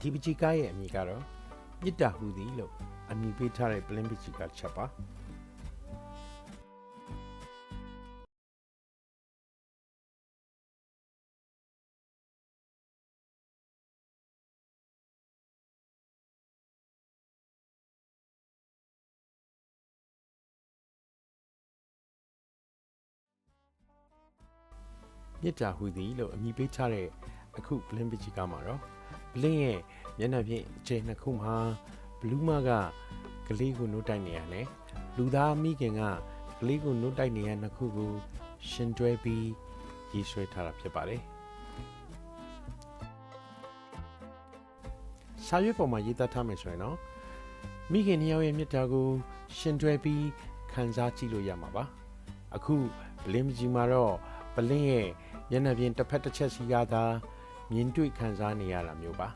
ဒီပချီကားရဲ့အမည်ကတော့မြစ်တာဟူသည်လို့အမည်ပေးထားတဲ့ပလင်းပချီကားချက်ပါမြစ်တာဟူသည်လို့အမည်ပေးထားတဲ့အခုဘလင်းပချီကားမှာတော့ဘ လင်းရဲ့မျက်နှာပြင်အခြေနှစ်ခုမှာဘလူးမကကလေးကိုနှုတ်တိုက်နေရတယ်လူသားမိခင်ကကလေးကိုနှုတ်တိုက်နေရနှစ်ခုကိုရှင်တွဲပြီးရေးဆွဲထားတာဖြစ်ပါတယ်စာရွက်ပေါ်မှာရေးသားထားမယ်ဆိုရင်တော့မိခင်နှစ်ယောက်ရဲ့မြတ်တာကိုရှင်တွဲပြီးခံစားကြည့်လို့ရမှာပါအခုဘလင်းပချီမှာတော့ဘလင်းရဲ့မျက်နှာပြင်တစ်ဖက်တစ်ချက်စီကသာ မြင်တွေ့ခံစားနေရတာမျိုးပါ